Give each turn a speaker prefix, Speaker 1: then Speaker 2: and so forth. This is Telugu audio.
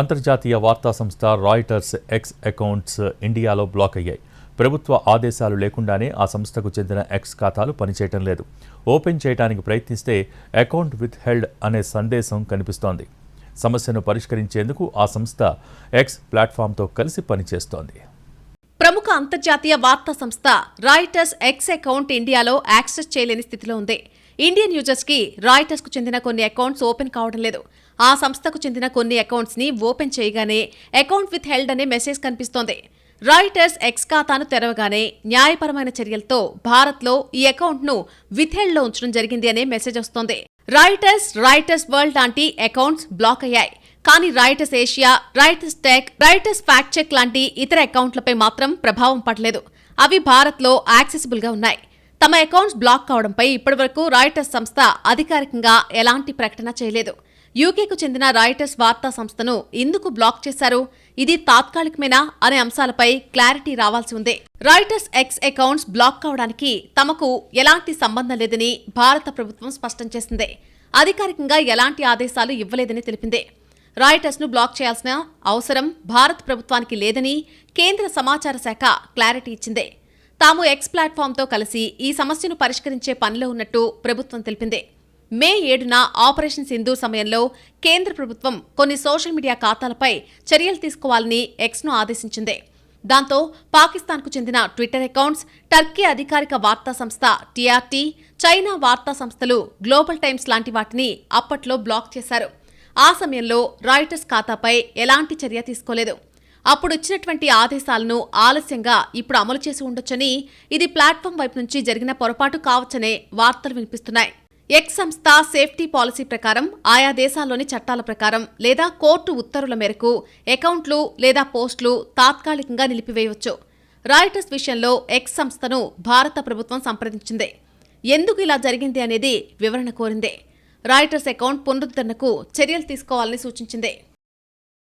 Speaker 1: అంతర్జాతీయ వార్తా సంస్థ రాయిటర్స్ ఎక్స్ అకౌంట్స్ ఇండియాలో బ్లాక్ అయ్యాయి. ప్రభుత్వ ఆదేశాలు లేకుండానే ఆ సంస్థకు చెందిన ఎక్స్ ఖాతాలు పనిచేయటం లేదు. ఓపెన్ చేయడానికి ప్రయత్నిస్తే అకౌంట్ విత్ హెల్డ్ అనే సందేశం కనిపిస్తోంది. సమస్యను పరిష్కరించేందుకు ఆ సంస్థ ఎక్స్ ప్లాట్ఫామ్తో కలిసి పనిచేస్తోంది.
Speaker 2: ప్రముఖ అంతర్జాతీయ వార్తా సంస్థ రాయిటర్స్ ఎక్స్ అకౌంట్ ఇండియాలో యాక్సెస్ చేయలేని స్థితిలో ఉంది. ఇండియన్ యూజర్స్కి చెందిన కొన్ని అకౌంట్స్ ఓపెన్ కావడం లేదు. ఆ సంస్థకు చెందిన కొన్ని అకౌంట్స్ని ఓపెన్ చేయగానే అకౌంట్ విత్ హెల్డ్ అనే మెసేజ్ కనిపిస్తోంది. రాయిటర్స్ ఎక్స్ ఖాతాను తెరవగానే న్యాయపరమైన చర్యలతో భారత్లో ఈ అకౌంట్ను విత్ హెల్డ్లో ఉంచడం జరిగింది అనే మెసేజ్ వస్తోంది. రాయిటర్స్ రాయిటర్స్ వరల్డ్ లాంటి అకౌంట్స్ బ్లాక్ అయ్యాయి. కానీ Reuters Asia Reuters Tech Reuters fact check లాంటి ఇతర అకౌంట్లపై మాత్రం ప్రభావం పడలేదు. అవి భారత్లో యాక్సెసిబుల్గా ఉన్నాయి. తమ అకౌంట్స్ బ్లాక్ కావడంపై ఇప్పటివరకు రాయిటర్స్ సంస్థ అధికారికంగా ఎలాంటి ప్రకటన చేయలేదు. యూకేకు చెందిన రాయిటర్స్ వార్తా సంస్థను ఎందుకు బ్లాక్ చేశారు? ఇది తాత్కాలికమేనా అనే అంశాలపై క్లారిటీ రావాల్సి ఉంది. రాయిటర్స్ ఎక్స్ అకౌంట్స్ బ్లాక్ కావడానికి తమకు ఎలాంటి సంబంధం లేదని భారత ప్రభుత్వం స్పష్టం చేసింది. అధికారికంగా ఎలాంటి ఆదేశాలు ఇవ్వలేదని తెలిపింది. రాయిటర్స్ను బ్లాక్ చేయాల్సిన అవసరం భారత ప్రభుత్వానికి లేదని కేంద్ర సమాచార శాఖ క్లారిటీ ఇచ్చింది. తాము ఎక్స్ ప్లాట్ఫామ్తో కలిసి ఈ సమస్యను పరిష్కరించే పనిలో ఉన్నట్టు ప్రభుత్వం తెలిపింది. మే ఏడున ఆపరేషన్ సింధు సమయంలో కేంద్ర ప్రభుత్వం కొన్ని సోషల్ మీడియా ఖాతాలపై చర్యలు తీసుకోవాలని ఎక్స్ను ఆదేశించింది. దాంతో పాకిస్తాన్కు చెందిన ట్విట్టర్ అకౌంట్స్ టర్కీ అధికారిక వార్తా సంస్థ టీఆర్టీ చైనా వార్తా సంస్థలు గ్లోబల్ టైమ్స్ లాంటి వాటిని అప్పట్లో బ్లాక్ చేశారు. ఆ సమయంలో రాయిటర్స్ ఖాతాపై ఎలాంటి చర్య తీసుకోలేదు. అప్పుడు ఇచ్చినటువంటి ఆదేశాలను ఆలస్యంగా ఇప్పుడు అమలు చేసి ఉండొచ్చని ఇది ప్లాట్ఫామ్ వైపు నుంచి జరిగిన పొరపాటు కావచ్చనే వార్తలు వినిపిస్తున్నాయి. ఎక్స్ సంస్థ సేఫ్టీ పాలసీ ప్రకారం ఆయా దేశాల్లోని చట్టాల ప్రకారం లేదా కోర్టు ఉత్తర్వుల మేరకు అకౌంట్లు లేదా పోస్టులు తాత్కాలికంగా నిలిపివేయవచ్చు. రాయిటర్స్ విషయంలో ఎక్స్ సంస్థను భారత ప్రభుత్వం సంప్రదించింది. ఎందుకు ఇలా జరిగింది అనేది వివరణ కోరింది. రాయిటర్స్ అకౌంట్ పునరుద్ధరణకు చర్యలు తీసుకోవాలని సూచించింది.